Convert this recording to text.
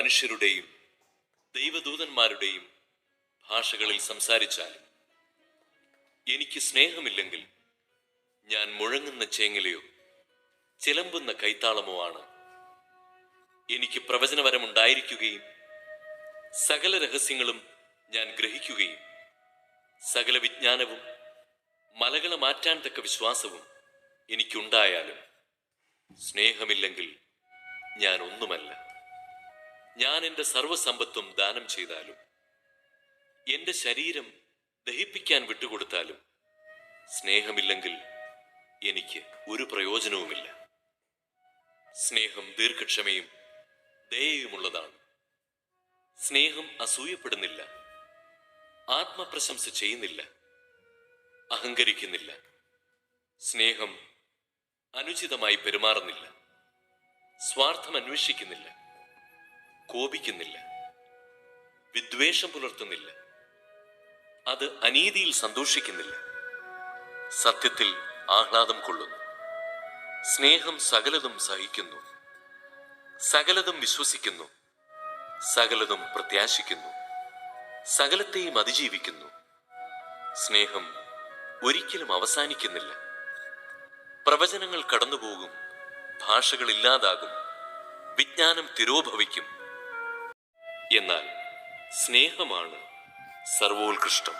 മനുഷ്യരുടെയും ദൈവദൂതന്മാരുടെയും ഭാഷകളിൽ സംസാരിച്ചാലും എനിക്ക് സ്നേഹമില്ലെങ്കിൽ ഞാൻ മുഴങ്ങുന്ന ചേങ്ങലയോ ചിലമ്പുന്ന കൈത്താളമോ ആണ്. എനിക്ക് പ്രവചനവരമുണ്ടായിരിക്കുകയും സകല രഹസ്യങ്ങളും ഞാൻ ഗ്രഹിക്കുകയും സകല വിജ്ഞാനവും മലകളെ മാറ്റാൻ തക്ക വിശ്വാസവും എനിക്കുണ്ടായാലും സ്നേഹമില്ലെങ്കിൽ ഞാൻ ഒന്നുമല്ല. ഞാൻ എന്റെ സർവസമ്പത്തും ദാനം ചെയ്താലും എന്റെ ശരീരം ദഹിപ്പിക്കാൻ വിട്ടുകൊടുത്താലും സ്നേഹമില്ലെങ്കിൽ എനിക്ക് ഒരു പ്രയോജനവുമില്ല. സ്നേഹം ദീർഘക്ഷമയും ദയയുമുള്ളതാണ്. സ്നേഹം അസൂയപ്പെടുന്നില്ല. ആത്മപ്രശംസ ചെയ്യുന്നില്ല. അഹങ്കരിക്കുന്നില്ല. സ്നേഹം അനുചിതമായി പെരുമാറുന്നില്ല. സ്വാർത്ഥം അന്വേഷിക്കുന്നില്ല കോപിക്കുന്നില്ല. വിദ്വേഷം പുലർത്തുന്നില്ല. അത് അനീതിയിൽ സന്തോഷിക്കുന്നില്ല. സത്യത്തിൽ ആഹ്ലാദം കൊള്ളുന്നു. സ്നേഹം സകലതും സഹിക്കുന്നു. സകലതും വിശ്വസിക്കുന്നു. സകലതും പ്രത്യാശിക്കുന്നു. സകലത്തെയും അതിജീവിക്കുന്നു. സ്നേഹം ഒരിക്കലും അവസാനിക്കുന്നില്ല. പ്രവചനങ്ങൾ കടന്നുപോകും. ഭാഷകൾ ഇല്ലാതാകും. വിജ്ഞാനം തിരോഭവിക്കും. എന്നാൽ സ്നേഹമാണ് സർവോത്കൃഷ്ടം.